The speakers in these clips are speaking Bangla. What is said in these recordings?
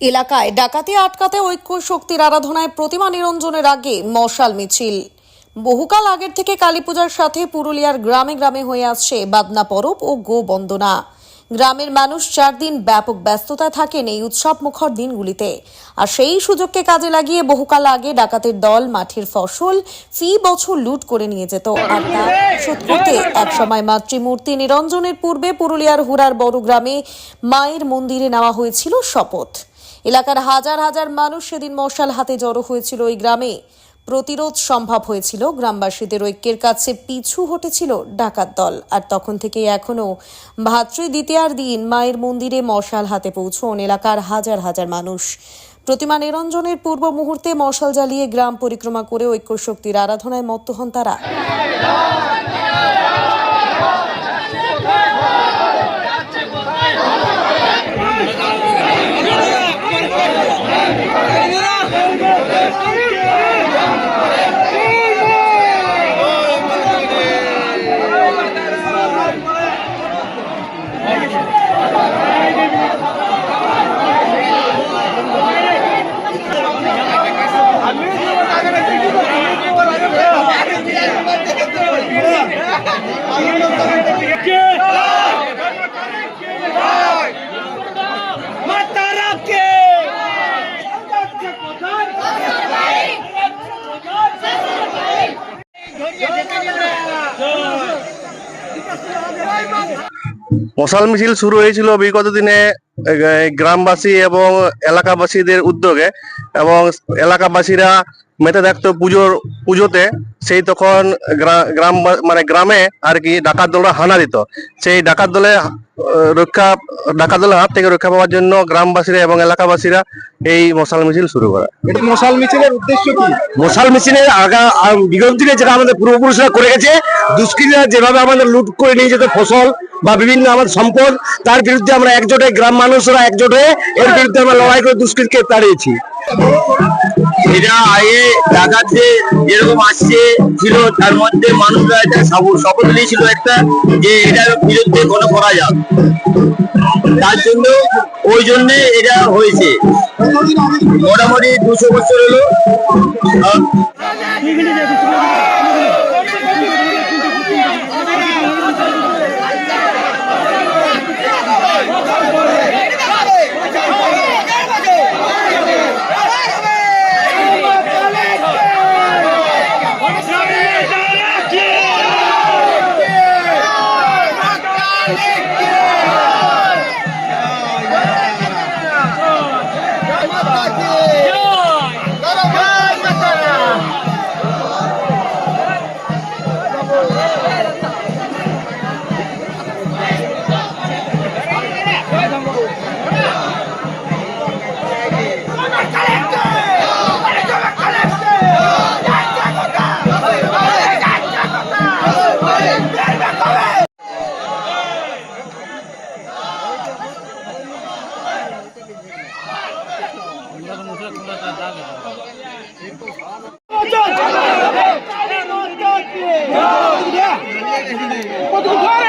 এলাকায় ডাকাতি আটকাতে ঐক্য শক্তির আরাধনায় প্রতিমা নিরঞ্জনের আগে মশাল মিছিল। বহুকাল আগের থেকে কালী পূজার সাথে পুরুলিয়ার গ্রামে গ্রামে হয়ে আসছে বাদনা পরব ও গো বন্দনা গ্রামের মানুষ চার দিন ব্যাপক ব্যস্ততা থাকেন এই উৎসব মুখর দিনগুলিতে। আর সেই সুযোগকে কাজে লাগিয়ে বহুকাল আগে ডাকাতের দল মাঠের ফসল ফি বছর লুট করে নিয়ে যেত। আর তা শোধ করতে একসময় মাতৃমূর্তি নিরঞ্জনের পূর্বে পুরুলিয়ার হুরার বড় গ্রামে মায়ের মন্দিরে নেওয়া হয়েছিল শপথ। এলাকার হাজার হাজার মানুষ সেদিন মশাল হাতে জড়ো হয়েছিল ওই গ্রামে। প্রতিরোধ সম্ভব হয়েছিল। গ্রামবাসীদের ঐক্যের কাছে পিছু হটেছিল ডাকাত দল। আর তখন থেকে এখনও ভাতৃ দ্বিতীয়ার দিন মায়ের মন্দিরে মশাল হাতে পৌঁছন এলাকার হাজার হাজার মানুষ। প্রতিমা নিরঞ্জনের পূর্ব মুহূর্তে মশাল জ্বালিয়ে গ্রাম পরিক্রমা করে ঐক্য শক্তির আরাধনায় মত্ত হন তারা। মশাল মিছিল শুরু হয়েছিল বিগত দিনে গ্রামবাসী এবং এলাকাবাসীদের উদ্যোগে এবং এলাকাবাসীরা মেতে থাকতো পুজোর পুজোতে সেই তখন গ্রা- গ্রাম মানে গ্রামে আর কি ডাকাত দলরা হানা দিত। সেই ডাকাত দলে রক্ষা ডাকাত দলের হাত থেকে রক্ষা পাওয়ার জন্য গ্রামবাসীরা এবং এলাকাবাসীরা এই মশাল মিছিল শুরু করে। এটা মশাল মিছিলের উদ্দেশ্য কি? মশাল মিছিলের আগা বিগত দিনে যেটা আমাদের পূর্বপুরুষরা করে গেছে দুষ্কৃতীরা যেভাবে আমাদের লুট করে নিয়ে যেত ফসল বা বিভিন্ন আমাদের সম্পদ তার বিরুদ্ধে আমরা একজোটে গ্রাম মানুষরা একজোট হয়ে এর বিরুদ্ধে আমরা লড়াই করে দুষ্কৃতকে তাড়িয়েছি। ডাকাতে যেরকম আসছে ছিল, তার মধ্যে মানুষরা একটা শপ- শপথ নিয়েছিল একটা যে এটার বিরুদ্ধে কোনো করা যাক তার জন্য, ওই জন্য এটা হয়েছে। মোটামুটি দুশো বছর হলো। Quanto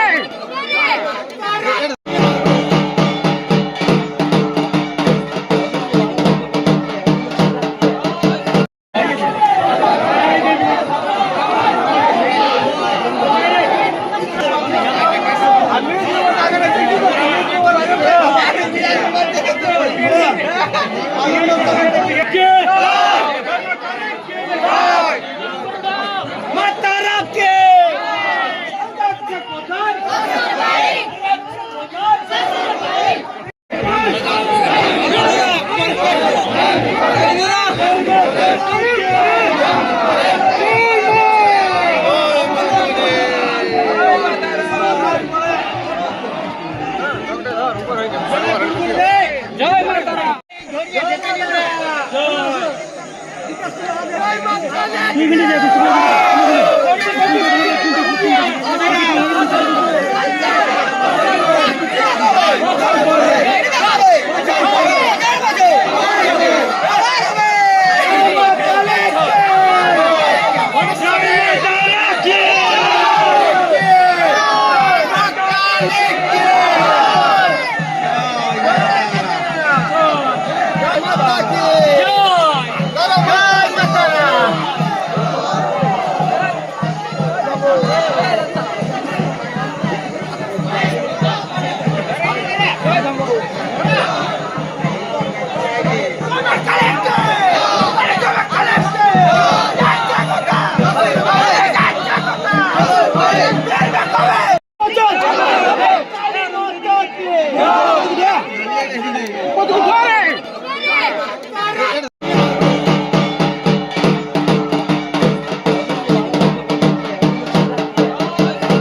Even if it's কত